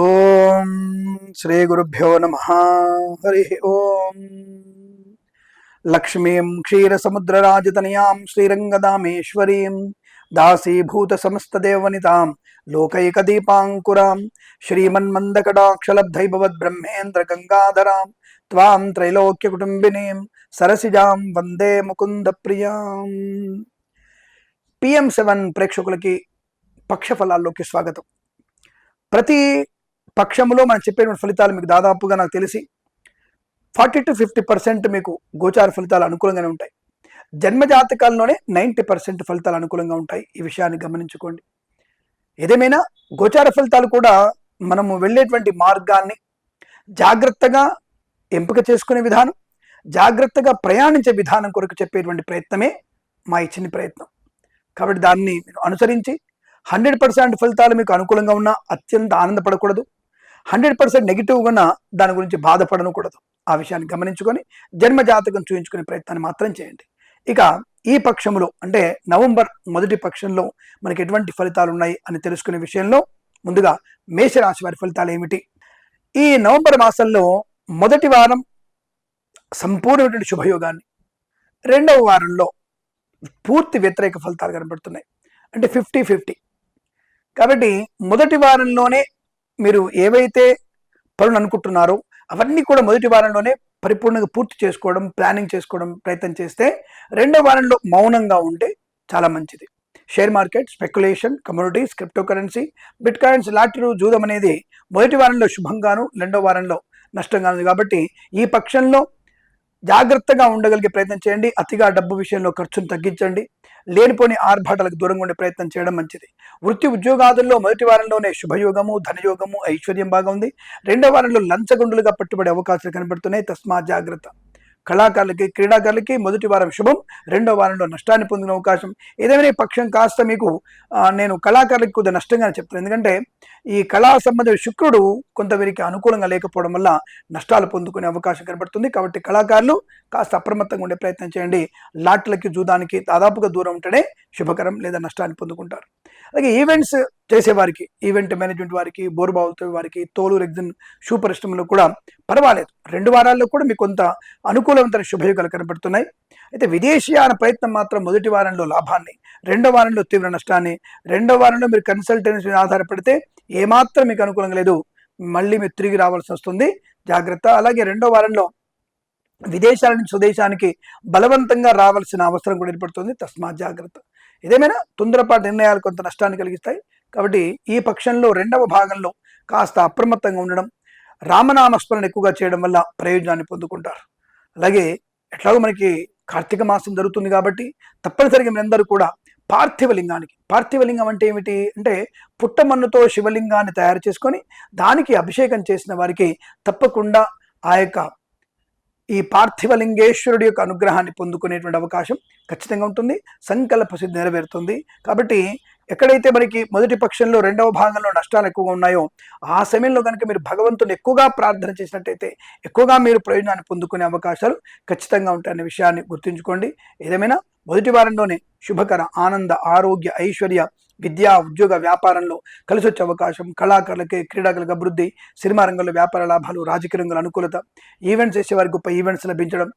ఓం శ్రీ గురుభ్యో నమ. హరి ఓం. లక్ష్మీం క్షీరసముద్రరాజతనయాం శ్రీరంగదామేశ్వరీం దాసీభూత సమస్తదేవనితాం లోకైకదీపాంకురాం శ్రీమన్మందకటాక్షలబ్ధైభవద్బ్రహ్మేంద్ర గంగాధరాం త్వాం త్రైలోక్యకుటుంబినీం సరసిజాం వందే ముకుంద ప్రియాం పిఎం సెవెన్ ప్రేక్షకులకి పక్షఫలాల్లోకి స్వాగతం. ప్రతి పక్షంలో మనం చెప్పేటువంటి ఫలితాలు మీకు దాదాపుగా నాకు తెలిసి ఫార్టీ టు ఫిఫ్టీ పర్సెంట్ మీకు గోచార ఫలితాలు అనుకూలంగానే ఉంటాయి. జన్మ జాతకాల్లోనే నైంటీ పర్సెంట్ ఫలితాలు అనుకూలంగా ఉంటాయి ఈ విషయాన్ని గమనించుకోండి. ఏదేమైనా గోచార ఫలితాలు కూడా మనము వెళ్ళేటువంటి మార్గాన్ని జాగ్రత్తగా ఎంపిక చేసుకునే విధానం జాగ్రత్తగా ప్రయాణించే విధానం కొరకు చెప్పేటువంటి ప్రయత్నమే మా ఇచ్చిన ప్రయత్నం. కాబట్టి దాన్ని అనుసరించి హండ్రెడ్ పర్సెంట్ ఫలితాలు మీకు అనుకూలంగా ఉన్నా అత్యంత ఆనందపడకూడదు. హండ్రెడ్ పర్సెంట్ నెగిటివ్గా దాని గురించి బాధపడనకూడదు. ఆ విషయాన్ని గమనించుకొని జన్మ జాతకం చూయించుకునే ప్రయత్నాన్ని మాత్రం చేయండి. ఇక ఈ పక్షంలో అంటే నవంబర్ మొదటి పక్షంలో మనకి ఎటువంటి ఫలితాలు ఉన్నాయి అని తెలుసుకునే విషయంలో ముందుగా మేషరాశి వారి ఫలితాలు ఏమిటి? ఈ నవంబర్ మాసంలో మొదటి వారం సంపూర్ణమైనటువంటి శుభయోగాన్ని రెండవ వారంలో పూర్తి వ్యతిరేక ఫలితాలు కనబడుతున్నాయి. అంటే ఫిఫ్టీ ఫిఫ్టీ. కాబట్టి మొదటి వారంలోనే మీరు ఏవైతే పనులు అనుకుంటున్నారో అవన్నీ కూడా మొదటి వారంలోనే పరిపూర్ణంగా పూర్తి చేసుకోవడం ప్లానింగ్ చేసుకోవడం ప్రయత్నం చేస్తే రెండో వారంలో మౌనంగా ఉంటే చాలా మంచిది. Share market speculation communities cryptocurrency bitcoins lottery జూదం అనేది మొదటి వారంలో శుభంగాను రెండో వారంలో నష్టంగాను. కాబట్టి ఈ పక్షంలో జాగ్రత్తగా ఉండగలిగే ప్రయత్నం చేయండి. అతిగా డబ్బు విషయంలో ఖర్చును తగ్గించండి. లేనిపోని ఆర్భాటాలకు దూరంగా ఉండే ప్రయత్నం చేయడం మంచిది. వృత్తి ఉద్యోగాదుల్లో మొదటి వారంలోనే శుభయోగము ధనయోగము ఐశ్వర్యం బాగా ఉంది రెండో వారంలో లంచగుండులుగా పట్టుబడే అవకాశాలు కనబడుతున్నాయి. తస్మా జాగ్రత్త. కళాకారులకి క్రీడాకారులకి మొదటి వారం శుభం రెండో వారంలో నష్టాన్ని పొందిన అవకాశం. ఏదైనా పక్షం కాస్త మీకు నేను కళాకారులకు కొద్దిగా నష్టంగానే చెప్తాను ఎందుకంటే ఈ కళా సంబంధ శుక్రుడు కొంత అనుకూలంగా లేకపోవడం వల్ల నష్టాలు పొందుకునే అవకాశం కనబడుతుంది. కాబట్టి కళాకారులు కాస్త అప్రమత్తంగా ఉండే ప్రయత్నం చేయండి. లాట్లకి జూదానికి దాదాపుగా దూరం ఉంటేనే శుభకరం లేదా నష్టాన్ని పొందుకుంటారు. అలాగే ఈవెంట్స్ చేసేవారికి ఈవెంట్ మేనేజ్మెంట్ వారికి బోరుబావులతో వారికి తోలు రెగ్జిన్ షూ పరిశ్రమలో కూడా పర్వాలేదు. రెండు వారాల్లో కూడా మీకు కొంత అనుకూలవంతమైన శుభయోగాలు కనబడుతున్నాయి అయితే విదేశీయాన ప్రయత్నం మాత్రం మొదటి వారంలో లాభాన్ని రెండో వారంలో తీవ్ర నష్టాన్ని రెండో వారంలో మీరు కన్సల్టెన్సీ మీద ఆధారపడితే ఏమాత్రం మీకు అనుకూలంగా లేదు. మళ్ళీ మీరు తిరిగి రావాల్సి వస్తుంది. జాగ్రత్త. అలాగే రెండో వారంలో విదేశాల నుంచి స్వదేశానికి బలవంతంగా రావాల్సిన అవసరం కూడా ఏర్పడుతుంది. తస్మాత్ జాగ్రత్త. ఏదేమైనా తొందరపాటు నిర్ణయాలు కొంత నష్టాన్ని కలిగిస్తాయి. కాబట్టి ఈ పక్షంలో రెండవ భాగంలో కాస్త అప్రమత్తంగా ఉండడం రామనామస్మరణ ఎక్కువగా చేయడం వల్ల ప్రయోజనాన్ని పొందుకుంటారు. అలాగే ఎట్లాగో మనకి కార్తీక మాసం జరుగుతుంది కాబట్టి తప్పనిసరిగా మీరందరూ కూడా పార్థివ లింగానికి అంటే ఏమిటి? అంటే పుట్టమన్నుతో శివలింగాన్ని తయారు చేసుకొని దానికి అభిషేకం చేసిన వారికి తప్పకుండా ఆ యొక్క ఈ పార్థివలింగేశ్వరుడి యొక్క అనుగ్రహాన్ని పొందుకునేటువంటి అవకాశం ఖచ్చితంగా ఉంటుంది. సంకల్ప సిద్ధి నెరవేరుతుంది. కాబట్టి ఎక్కడైతే మనకి మొదటి పక్షంలో రెండవ భాగంలో నష్టాలు ఎక్కువగా ఉన్నాయో ఆ సమయంలో కనుక మీరు భగవంతుని ఎక్కువగా ప్రార్థన చేసినట్టయితే ఎక్కువగా మీరు ప్రయోజనాన్ని పొందుకునే అవకాశాలు ఖచ్చితంగా ఉంటాయనే విషయాన్ని గుర్తుంచుకోండి. ఏదేమైనా మొదటి వారంలోనే శుభకర ఆనంద ఆరోగ్య ఐశ్వర్య విద్యా ఉద్యోగ వ్యాపారంలో కలిసి వచ్చే అవకాశం కళాకారులకి క్రీడాకులకు అభివృద్ధి సినిమా రంగంలో వ్యాపార లాభాలు రాజకీయ రంగంలో అనుకూలత ఈవెంట్స్ చేసేవారికి గొప్ప ఈవెంట్స్ లభించడం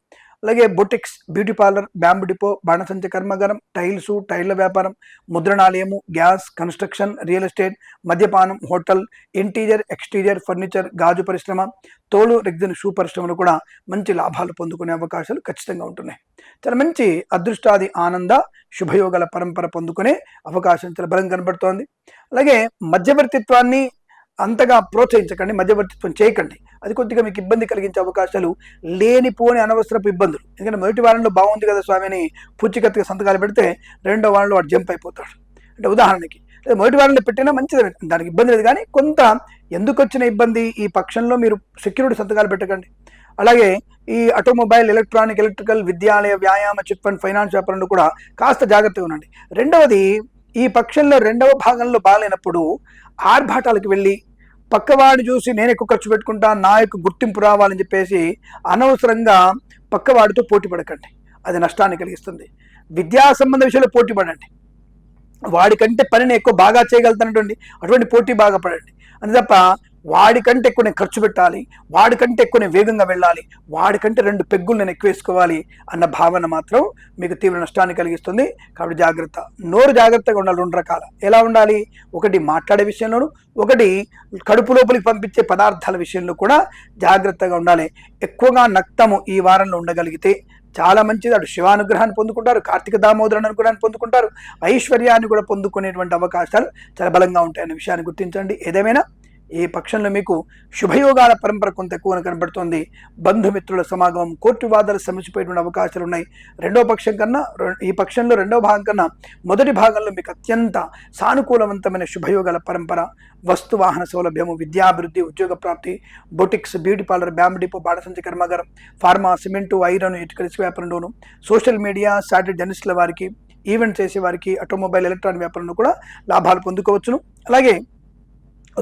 అలాగే boutiques beauty parlour bamboo depot బాణసంచ కర్మగారం టైల్స్ టైళ్ళ వ్యాపారం ముద్రణాలయము గ్యాస్ కన్స్ట్రక్షన్ రియల్ ఎస్టేట్ మద్యపానం హోటల్ ఇంటీరియర్ ఎక్స్టీరియర్ ఫర్నిచర్ గాజు పరిశ్రమ తోలు రెగ్జిన్ షూ పరిశ్రమలు కూడా మంచి లాభాలు పొందుకునే అవకాశాలు ఖచ్చితంగా ఉంటున్నాయి. చాలా మంచి అదృష్టాది ఆనంద శుభయోగాల పరంపర పొందుకునే అవకాశం చాలా బలం కనబడుతోంది. అలాగే మధ్యవర్తిత్వాన్ని అంతగా ప్రోత్సహించకండి మధ్యవర్తిత్వం చేయకండి. అది కొద్దిగా మీకు ఇబ్బంది కలిగించే అవకాశాలు లేనిపోని అనవసరపు ఇబ్బందులు. ఎందుకంటే మొదటి వారంలో బాగుంది కదా స్వామిని పూచికత్తుగా సంతకాలు పెడితే రెండో వారంలో వాడు జంప్ అయిపోతాడు. అంటే ఉదాహరణకి అదే మొదటి వారంలో పెట్టినా మంచిది దానికి ఇబ్బంది లేదు. కానీ కొంత ఎందుకు వచ్చిన ఇబ్బంది ఈ పక్షంలో మీరు సెక్యూరిటీ సంతకాలు పెట్టకండి. అలాగే ఈ ఆటోమొబైల్ ఎలక్ట్రానిక్ ఎలక్ట్రికల్ విద్యాలయ వ్యాయామ చిట్ ఫండ్ ఫైనాన్స్ వ్యాపారంలో కూడా కాస్త జాగ్రత్తగా ఉండండి. రెండవది ఈ పక్షంలో రెండవ భాగంలో బాగాలేనప్పుడు ఆర్భాటాలకు వెళ్ళి పక్కవాడిని చూసి నేను ఎక్కువ ఖర్చు పెట్టుకుంటా నా యొక్క గుర్తింపు రావాలని చెప్పేసి అనవసరంగా పక్కవాడితో పోటీ పడకండి. అది నష్టాన్ని కలిగిస్తుంది. విద్యా సంబంధ విషయంలో పోటీ పడండి. వాడికంటే పనిని ఎక్కువ బాగా చేయగలుగుతున్నటువంటి అటువంటి పోటీ బాగా పడండి. అని తప్ప వాడికంటే ఎక్కువ నేను ఖర్చు పెట్టాలి వాడికంటే ఎక్కువ నేను వేగంగా వెళ్ళాలి వాడికంటే రెండు పెగ్గులు నేను ఎక్కువేసుకోవాలి అన్న భావన మాత్రం మీకు తీవ్ర నష్టాన్ని కలిగిస్తుంది. కాబట్టి జాగ్రత్త. నోరు జాగ్రత్తగా ఉండాలి రెండు రకాల. ఎలా ఉండాలి? ఒకటి మాట్లాడే విషయంలోను ఒకటి కడుపు లోపలికి పంపించే పదార్థాల విషయంలో కూడా జాగ్రత్తగా ఉండాలి. ఎక్కువగా నక్తము ఈ వారంలో ఉండగలిగితే చాలా మంచిది. అటు శివానుగ్రహాన్ని పొందుకుంటారు కార్తీక దామోదరుని అనుగ్రహాన్ని పొందుకుంటారు ఐశ్వర్యాన్ని కూడా పొందుకునేటువంటి అవకాశాలు చాలా బలంగా ఉంటాయన్న విషయాన్ని గుర్తించండి. ఏదేమైనా ఈ పక్షంలో మీకు శుభయోగాల పరంపర కొంత ఎక్కువ కనబడుతోంది. బంధుమిత్రుల సమాగమం కోర్టు వాదాలు సమసిపోయేటువంటి అవకాశాలు ఉన్నాయి. రెండో పక్షం కన్నా ఈ పక్షంలో రెండో భాగం కన్నా మొదటి భాగంలో మీకు అత్యంత సానుకూలవంతమైన శుభయోగాల పరంపర వస్తు వాహన సౌలభ్యము విద్యాభివృద్ధి ఉద్యోగ ప్రాప్తి boutiques beauty parlour bamboo depot బాడసంచి కర్మాగారం ఫార్మా సిమెంటు ఐరన్ ఇటుక వ్యాపారంలోను సోషల్ మీడియా సాటిలైట్ జర్నలిస్టుల వారికి ఈవెంట్ చేసే వారికి ఆటోమొబైల్ ఎలక్ట్రానిక్ వ్యాపారంలో కూడా లాభాలు పొందుకోవచ్చును. అలాగే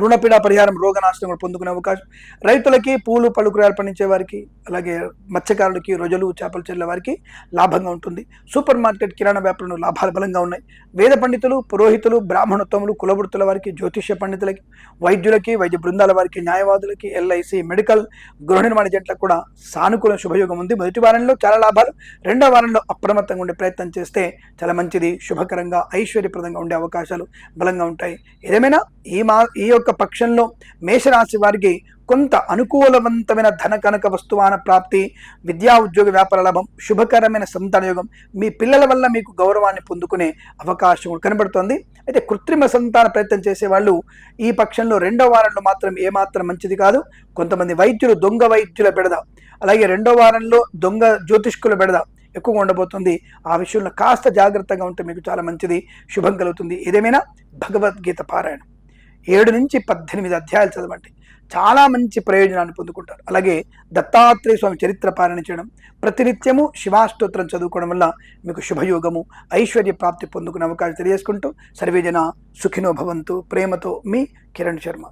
రుణపీడ పరిహారం రోగనాశనం కూడా పొందుకునే అవకాశం. రైతులకి పూలు పలుకురాలు పండించే వారికి అలాగే మత్స్యకారులకి రొజలు చేపలు చెల్లే వారికి లాభంగా ఉంటుంది. సూపర్ మార్కెట్ కిరాణా వ్యాపారంలో లాభాలు బలంగా ఉన్నాయి. వేద పండితులు పురోహితులు బ్రాహ్మణోత్తములు కులవృత్తుల వారికి జ్యోతిష్య పండితులకి వైద్యులకి వైద్య బృందాల వారికి న్యాయవాదులకి ఎల్ఐసి మెడికల్ గృహ నిర్మాణ జట్లకు కూడా సానుకూల శుభయోగం ఉంది. మొదటి వారంలో చాలా లాభాలు రెండో వారంలో అప్రమత్తంగా ఉండే ప్రయత్నం చేస్తే చాలా మంచిది. శుభకరంగా ఐశ్వర్యప్రదంగా ఉండే అవకాశాలు బలంగా ఉంటాయి. ఏదేమైనా ఈ మా ఈ యొక్క పక్షంలో మేషరాశి వారికి కొంత అనుకూలవంతమైన ధన కనక వస్తువాన ప్రాప్తి విద్యా ఉద్యోగ వ్యాపార లాభం శుభకరమైన సంతానయోగం మీ పిల్లల వల్ల మీకు గౌరవాన్ని పొందుకునే అవకాశం కనబడుతోంది. అయితే కృత్రిమ సంతాన ప్రయత్నం చేసే వాళ్ళు ఈ పక్షంలో రెండో వారంలో మాత్రం ఏమాత్రం మంచిది కాదు. కొంతమంది వైద్యులు దొంగ వైద్యుల బెడద అలాగే రెండో వారంలో దొంగ జ్యోతిష్కుల బెడద ఎక్కువగా ఉండబోతుంది. ఆ విషయంలో కాస్త జాగ్రత్తగా ఉంటే మీకు చాలా మంచిది శుభం కలుగుతుంది. ఏదేమైనా భగవద్గీత పారాయణం. ఏడు నుంచి పద్దెనిమిది అధ్యాయాలు చదవండి. చాలా మంచి ప్రయోజనాన్ని పొందుకుంటారు. అలాగే దత్తాత్రేయ స్వామి చరిత్ర పాలన చేయడం ప్రతినిత్యము శివాష్టోత్రం చదువుకోవడం వల్ల మీకు శుభయోగము ఐశ్వర్య ప్రాప్తి పొందుకునే అవకాశం తెలియజేసుకుంటూ సర్వేజన సుఖినో భవంతు ప్రేమతో మీ కిరణ్ శర్మ.